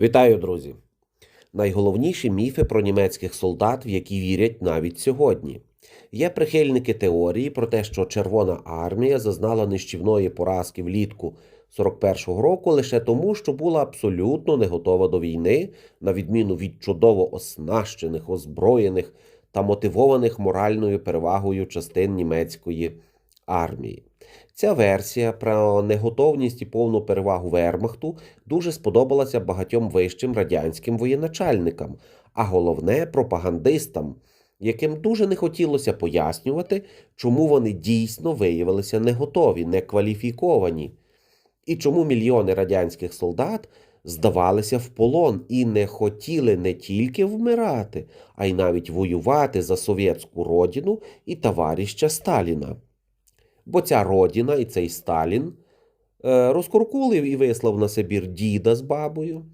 Вітаю, друзі! Найголовніші міфи про німецьких солдат, в які вірять навіть сьогодні. Є прихильники теорії про те, що Червона армія зазнала нищівної поразки влітку 41-го року лише тому, що була абсолютно не готова до війни, на відміну від чудово оснащених, озброєних та мотивованих моральною перевагою частин німецької армії. Ця версія про неготовність і повну перевагу Вермахту дуже сподобалася багатьом вищим радянським воєначальникам, а головне пропагандистам, яким дуже не хотілося пояснювати, чому вони дійсно виявилися не готові, не і чому мільйони радянських солдат здавалися в полон і не хотіли не тільки вмирати, а й навіть воювати за совєтську родину і товарища Сталіна. Бо ця родина і цей Сталін е, розкуркулив і вислав на Сибір діда з бабою.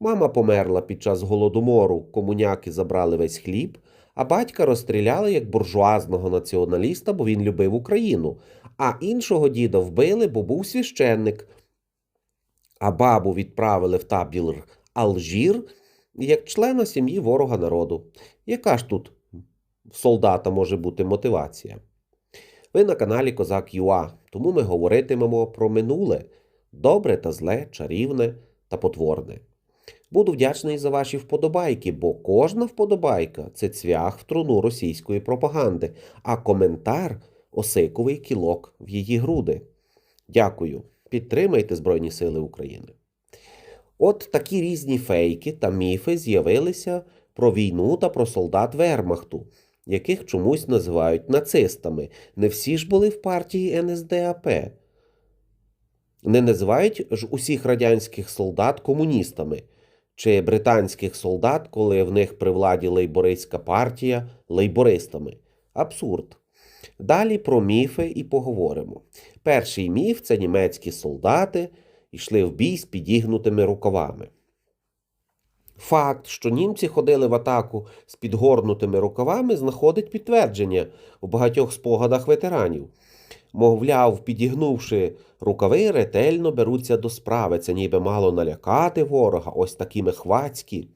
Мама померла під час голодомору, комуняки забрали весь хліб, а батька розстріляли як буржуазного націоналіста, бо він любив Україну. А іншого діда вбили, бо був священник. А бабу відправили в табір Алжір як члена сім'ї ворога народу. Яка ж тут солдата може бути мотивація? Ви на каналі Козак Юа, тому ми говоритимемо про минуле добре та зле, чарівне та потворне. Буду вдячний за ваші вподобайки, бо кожна вподобайка це цвях в труну російської пропаганди, а коментар осиковий кілок в її груди. Дякую. Підтримайте Збройні Сили України. От такі різні фейки та міфи з'явилися про війну та про солдат Вермахту, яких чомусь називають нацистами. Не всі ж були в партії НСДАП. Не називають ж усіх радянських солдат комуністами чи британських солдат, коли в них при владі лейбористська партія лейбористами. Абсурд. Далі про міфи і поговоримо. Перший міф це німецькі солдати йшли в бій з підігнутими рукавами. Факт, що німці ходили в атаку з підгорнутими рукавами, знаходить підтвердження у багатьох спогадах ветеранів. Мовляв, підігнувши рукави, ретельно беруться до справи. Це ніби мало налякати ворога, ось такими хвацькі.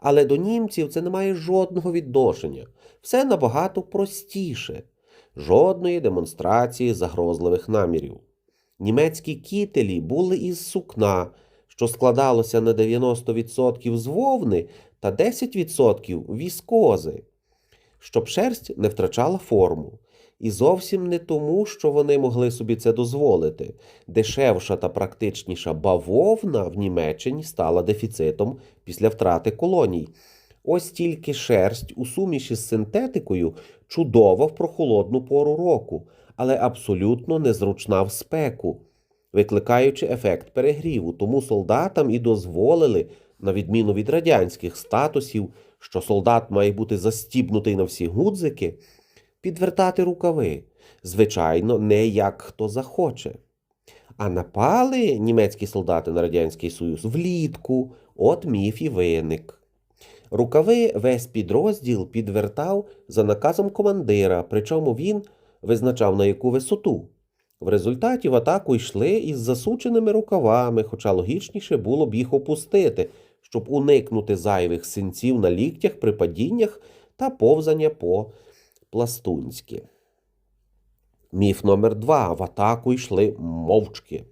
Але до німців це не має жодного відношення. Все набагато простіше, жодної демонстрації загрозливих намірів. Німецькі кітелі були із сукна, що складалося на 90% з вовни та 10% віскози, щоб шерсть не втрачала форму. І зовсім не тому, що вони могли собі це дозволити. Дешевша та практичніша бавовна в Німеччині стала дефіцитом після втрати колоній. Ось тільки шерсть у суміші з синтетикою чудова в прохолодну пору року, але абсолютно незручна в спеку, викликаючи ефект перегріву. Тому солдатам і дозволили, на відміну від радянських статусів, що солдат має бути застібнутий на всі гудзики, підвертати рукави, звичайно, не як хто захоче. А напали німецькі солдати на Радянський Союз влітку, от міф і виник. Рукави весь підрозділ підвертав за наказом командира, причому він визначав на яку висоту. В результаті в атаку йшли із засученими рукавами, хоча логічніше було б їх опустити, щоб уникнути зайвих синців на ліктях при падіннях та повзання по пластунськи. Міф номер два. В атаку йшли мовчки.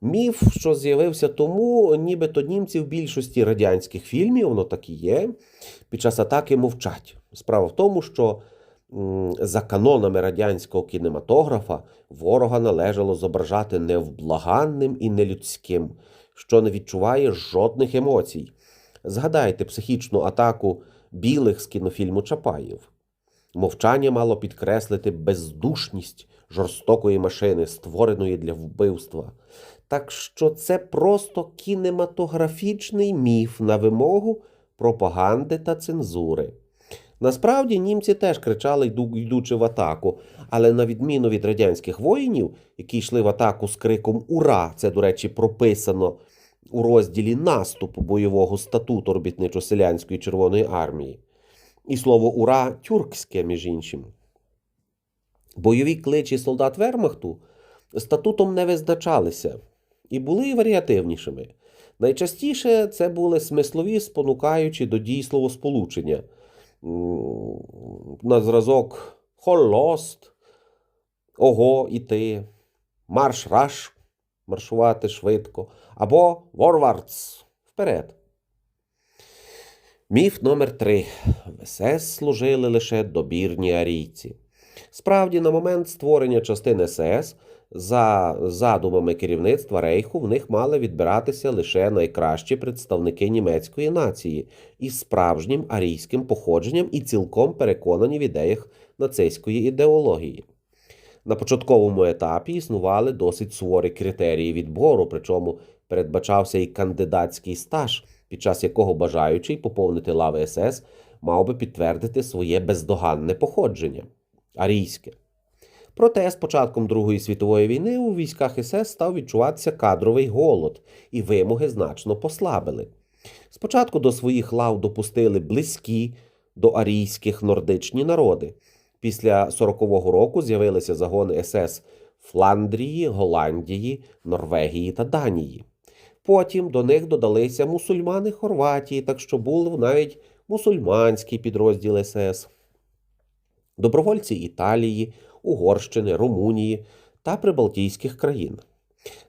Міф, що з'явився тому, нібито німці в більшості радянських фільмів, воно так і є, під час атаки мовчать. Справа в тому, що за канонами радянського кінематографа ворога належало зображати невблаганним і нелюдським, що не відчуває жодних емоцій. Згадайте психічну атаку білих з кінофільму Чапаєв. Мовчання мало підкреслити бездушність жорстокої машини, створеної для вбивства. Так що це просто кінематографічний міф на вимогу пропаганди та цензури. Насправді німці теж кричали, йдучи в атаку, але на відміну від радянських воїнів, які йшли в атаку з криком Ура! Це, до речі, прописано у розділі наступу бойового статуту робітничо-селянської Червоної армії. І слово ура тюркське, між іншим. Бойові кличі солдат Вермахту статутом не визначалися і були варіативнішими. Найчастіше це були смислові, спонукаючі до дій словосполучення. На зразок холост, ого, іти, марш раш, маршувати швидко, або ворвардс вперед. Міф номер 3 В СС служили лише добірні арійці. Справді, на момент створення частин СС, за задумами керівництва Рейху, в них мали відбиратися лише найкращі представники німецької нації із справжнім арійським походженням і цілком переконані в ідеях нацистської ідеології. На початковому етапі існували досить суворі критерії відбору, причому передбачався і кандидатський стаж, під час якого бажаючий поповнити лави СС мав би підтвердити своє бездоганне походження арійське. Проте з початком Другої світової війни у військах СС став відчуватися кадровий голод, і вимоги значно послабили. Спочатку до своїх лав допустили близькі до арійських нордичні народи. Після 40-го року з'явилися загони СС Фландрії, Голландії, Норвегії та Данії. Потім до них додалися мусульмани Хорватії, так що були навіть мусульманські підрозділи СС добровольці Італії, Угорщини, Румунії та прибалтійських країн.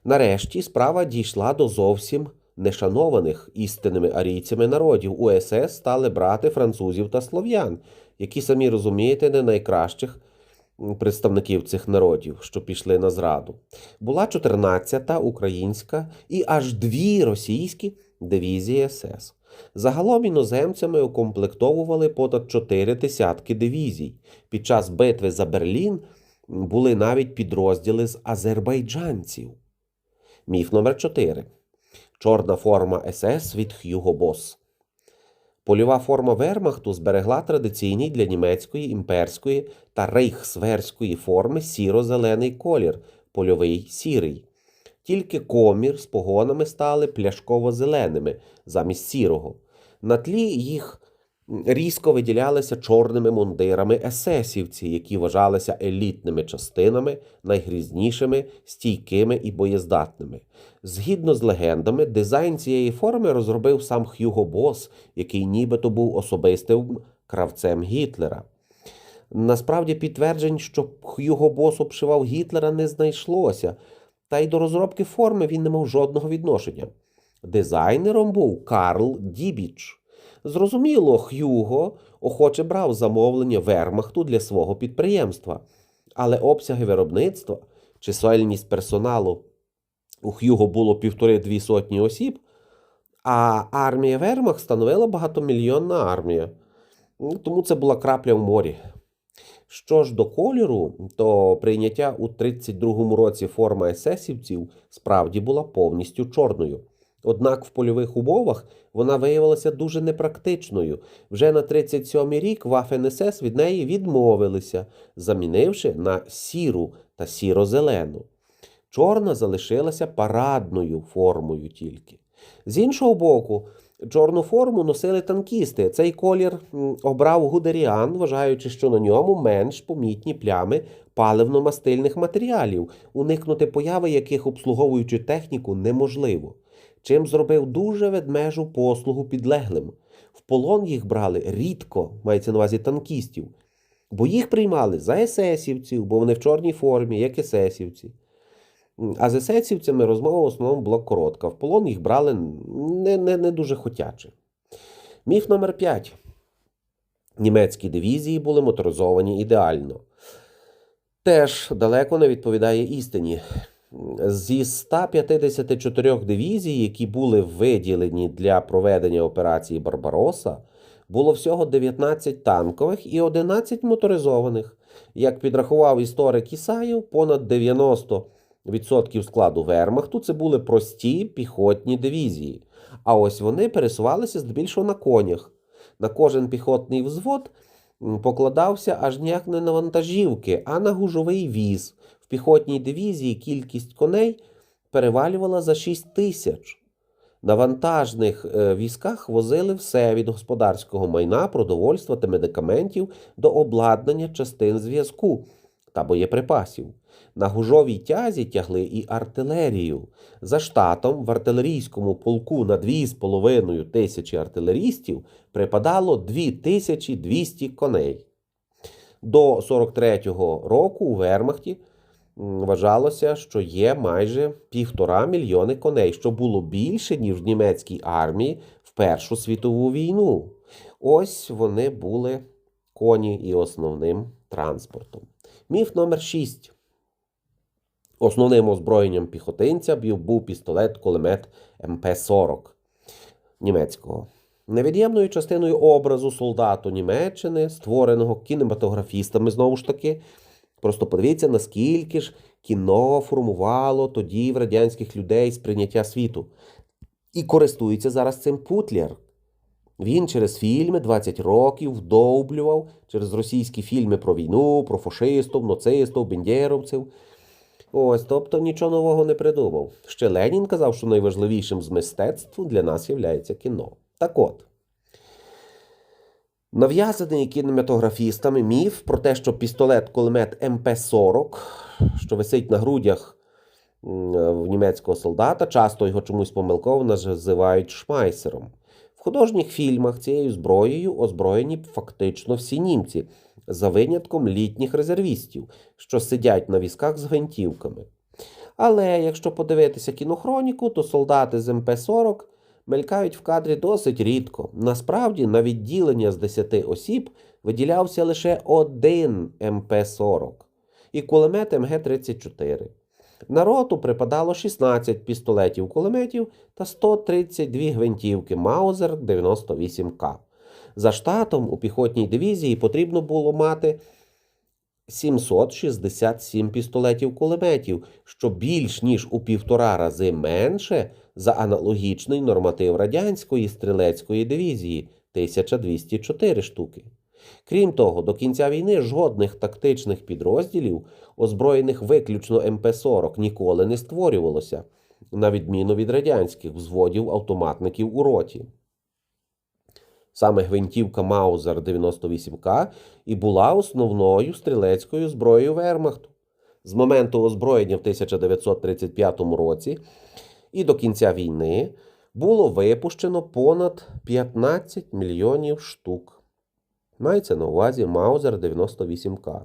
Нарешті справа дійшла до зовсім нешанованих істинними арійцями народів. У СС стали брати французів та слов'ян, які, самі розумієте, не найкращих представників цих народів, що пішли на зраду. Була 14-та українська і аж дві російські дивізії СС. Загалом іноземцями укомплектовували понад чотири десятки дивізій. Під час битви за Берлін були навіть підрозділи з азербайджанців. Міф номер 4. Чорна форма СС від Х'юго Босс. Польова форма Вермахту зберегла традиційний для німецької імперської та рейхсверської форми сіро-зелений колір, польовий сірий. Тільки комір з погонами стали пляшково-зеленими замість сірого. На тлі їх різко виділялися чорними мундирами есесівці, які вважалися елітними частинами, найгрізнішими, стійкими і боєздатними. Згідно з легендами, дизайн цієї форми розробив сам Х'юго Бос, який нібито був особистим кравцем Гітлера. Насправді підтверджень, що Х'юго Бос обшивав Гітлера, не знайшлося, та й до розробки форми він не мав жодного відношення. Дизайнером був Карл Дібіч. Зрозуміло, Х'юго охоче брав замовлення Вермахту для свого підприємства, але обсяги виробництва, чисельність персоналу у Х'юго було півтори-дві сотні осіб, а армія Вермахт становила багатомільйонна армія. Тому це була крапля в морі. Що ж до кольору, то прийняття у 32-му році форма есесівців справді була повністю чорною. Однак в польових умовах вона виявилася дуже непрактичною. Вже на 37-й рік Waffen СС від неї відмовилися, замінивши на сіру та сіро-зелену. Чорна залишилася парадною формою тільки. З іншого боку, чорну форму носили танкісти. Цей колір обрав Гудеріан, вважаючи, що на ньому менш помітні плями паливно-мастильних матеріалів, уникнути появи яких обслуговуючи техніку неможливо. Чим зробив дуже ведмежу послугу підлеглим. В полон їх брали рідко, мається на увазі танкістів, бо їх приймали за есесівців, бо вони в чорній формі, як есесівці. А з есесівцями розмова в основному була коротка. В полон їх брали не, не, не дуже хотяче. Міф номер 5. Німецькі дивізії були моторизовані ідеально. Теж далеко не відповідає істині. Зі 154 дивізій, які були виділені для проведення операції Барбароса, було всього 19 танкових і 11 моторизованих. Як підрахував історик Ісаєв, понад 90% складу Вермахту це були прості піхотні дивізії. А ось вони пересувалися здебільшого на конях. На кожен піхотний взвод покладався аж ніяк не на вантажівки, а на гужовий віз. В піхотній дивізії кількість коней перевалювала за 6 тисяч. На вантажних е, візках возили все від господарського майна, продовольства та медикаментів до обладнання частин зв'язку. Та боєприпасів. На гужовій тязі тягли і артилерію. За штатом в артилерійському полку на 2,5 тисячі артилерістів припадало 2200 коней. До 43-го року у Вермахті вважалося, що є майже півтора мільйони коней, що було більше, ніж в німецькій армії в Першу світову війну. Ось вони були коні і основним транспортом. Міф номер 6. Основним озброєнням піхотинця був- був пістолет-кулемет МП-40 німецького. Невід'ємною частиною образу солдату Німеччини, створеного кінематографістами, знову ж таки. Просто подивіться, наскільки ж кіно формувало тоді в радянських людей сприйняття світу. І користується зараз цим Путлер. Він через фільми 20 років вдовблював через російські фільми про війну, про фашистів, нацистів, бендєровців. Ось, тобто нічого нового не придумав. Ще Ленін казав, що найважливішим з мистецтв для нас є кіно. Так от. Нав'язаний кінематографістами міф про те, що пістолет-кулемет МП-40, що висить на грудях в німецького солдата, часто його чомусь помилково називають шмайсером. Художніх фільмах цією зброєю озброєні фактично всі німці, за винятком літніх резервістів, що сидять на візках з гвинтівками. Але якщо подивитися кінохроніку, то солдати з МП-40 мелькають в кадрі досить рідко. Насправді, на відділення з 10 осіб виділявся лише один МП-40 і кулемет МГ-34. На роту припадало 16 пістолетів кулеметів та 132 гвинтівки Маузер 98К. За штатом у піхотній дивізії потрібно було мати 767 пістолетів кулеметів, що більш ніж у півтора рази менше за аналогічний норматив радянської стрілецької дивізії 1204 штуки. Крім того, до кінця війни жодних тактичних підрозділів, озброєних виключно МП-40, ніколи не створювалося, на відміну від радянських взводів автоматників у роті. Саме гвинтівка Маузер 98К і була основною стрілецькою зброєю Вермахту. З моменту озброєння в 1935 році і до кінця війни було випущено понад 15 мільйонів штук. Мається на увазі Маузер 98К.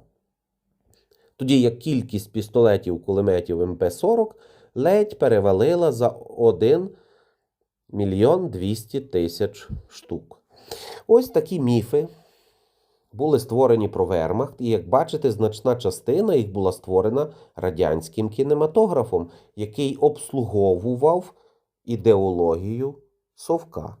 Тоді як кількість пістолетів кулеметів МП-40 ледь перевалила за 1 мільйон 200 тисяч штук. Ось такі міфи були створені про Вермахт, і як бачите, значна частина їх була створена радянським кінематографом, який обслуговував ідеологію Совка.